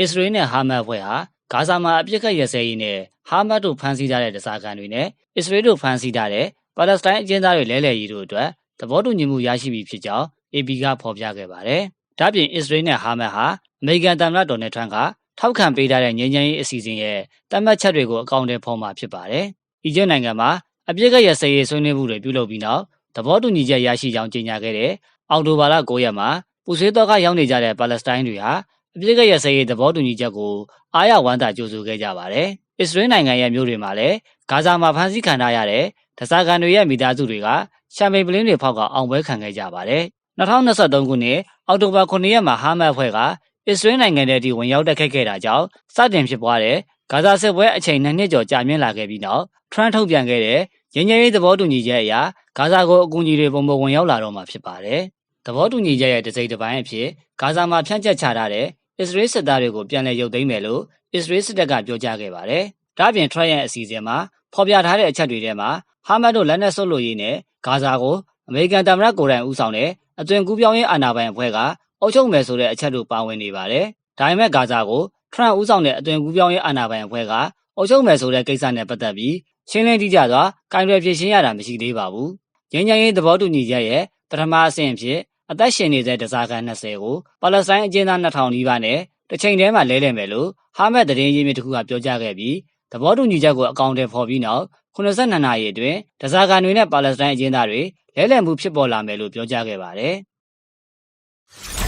အစ္စရေးနဲ့ဟာမတ်အဖွဲ့ဟာဂါဇာမှာအပြစ်ခတ်ရစဲရေးနဲ့ဟာမတ်တို့ဖမ်းဆီးထားတဲ့ဒဇာကန်တွေနဲ့အစ္စရေးတို့ဖမ်းဆီးထားတဲ့ပါလက်စတိုင်းအကျဉ်းသားတွေလဲလှယ်ရေးတို့အတွက်သဘောတူညီမှုရရှိပြီဖြစ်ကြောင်း AP ကဖော်ပြခဲ့ပါတယ်။ဒါ့ပြင်အစ္စရေးနဲ့ဟာမတ်ဟာအမေရိကန်သမ္မတဒေါ်နယ်ထရန့်ကထောက်ခံပေးထားတဲ့ငြိမ်းချမ်းရေးအစီအစဉ်ရဲ့တတ်မှတ်ချက်တွေကိုအကောင့်ထဲဖော်မှာဖြစ်ပါတယ်။အီဂျစ်နိုင်ငံမှာအပြစ်ခတ်ရစဲရေးဆွေးနွေးမှုတွေပြုလုပ်ပြီးနောက်သဘောတူညီချက်ရရှိကြောင်းကြေညာခဲ့တဲ့အောက်တိုဘာလ9ရက်မှာပူဆွေးတော့ကရောက်နေကြတဲ့ပါလက်စတိုင်းတွေဟာ အပြစ်ကရစရေးသဘောတူညီချက်ကိုအားရဝမ်းသာကြိုဆိုခဲ့ကြပါတယ်။အစ္စရေးနိုင်ငံရဲ့မြို့တွေမှာလည်းဂါဇာမှာဖမ်းဆီးခံထားရတဲ့ဒဇာကန်တွေရဲ့မိသားစုတွေကရှာမိန်ပလင်းတွေဖောက်ကအောင်ပွဲခံခဲ့ကြပါတယ်။2023ခုနှစ်အောက်တိုဘာ9ရက်မှာဟာမတ်အဖွဲ့ကအစ္စရေးနိုင်ငံထဲထိဝင်ရောက်တက်ခတ်ခဲ့တာကြောင့်စတင်ဖြစ်ပွားတဲ့ဂါဇာစစ်ပွဲအချိန်နှစ်နှစ်ကျော်ကြာမြင့်လာခဲ့ပြီးနောက်ထရန့်ထုတ်ပြန်ခဲ့တဲ့ရင်းရင်းရေးသဘောတူညီချက်အရဂါဇာကိုအကူအညီတွေပုံမဝင်ရောက်လာတော့မှာဖြစ်ပါတယ်။သဘောတူညီချက်ရဲ့တစ်စိတ်တစ်ပိုင်းအဖြစ်ဂါဇာမှာဖြန့်ကျက်ချထားတဲ့ အစ္စရေးစစ်သားတွေကိုပြန်လည်ရုပ်သိမ်းမယ်လို့အစ္စရေးစစ်တပ်ကပြောကြားခဲ့ပါတယ်။ဒါ့အပြင်ထရန့်ရဲ့အစီအစဉ်မှာဖော်ပြထားတဲ့အချက်တွေထဲမှာဟာမတ်တို့လက်နက်ဆုပ်လို့ရေးနဲ့ဂါဇာကိုအမေရိကန်သမ္မတကိုယ်တိုင်ဦးဆောင်တဲ့အသွင်ကူးပြောင်းရေးအာဏာပိုင်အဖွဲ့ကအုပ်ချုပ်မယ်ဆိုတဲ့အချက်တို့ပါဝင်နေပါတယ်။ဒါပေမဲ့ဂါဇာကိုထရန့်ဦးဆောင်တဲ့အသွင်ကူးပြောင်းရေးအာဏာပိုင်အဖွဲ့ကအုပ်ချုပ်မယ်ဆိုတဲ့ကိစ္စနဲ့ပတ်သက်ပြီးရှင်းလင်းကြည့်ကြစွာကင်တွယ်ဖြေရှင်းရတာမရှိသေးပါဘူး။ငြိမ်းချမ်းရေးသဘောတူညီချက်ရဲ့ပထမအဆင့်အဖြစ် အသက်ရှင်နေတဲ့ဒဇာကန်20ကိုပါလက်စတိုင်းအကျဉ်းသား2000နီးပါးနဲ့တစ်ချိန်တည်းမှာလဲလှယ်မယ်လို့ဟာမတ်သတင်းရင်းမြစ်တစ်ခုကပြောကြားခဲ့ပြီးသဘောတူညီချက်ကိုအကောင့်ထဲပေါ်ပြီးနောက်82နာရီအတွင်းဒဇာကန်တွေနဲ့ပါလက်စတိုင်းအကျဉ်းသားတွေလဲလှယ်မှုဖြစ်ပေါ်လာမယ်လို့ပြောကြားခဲ့ပါတယ်။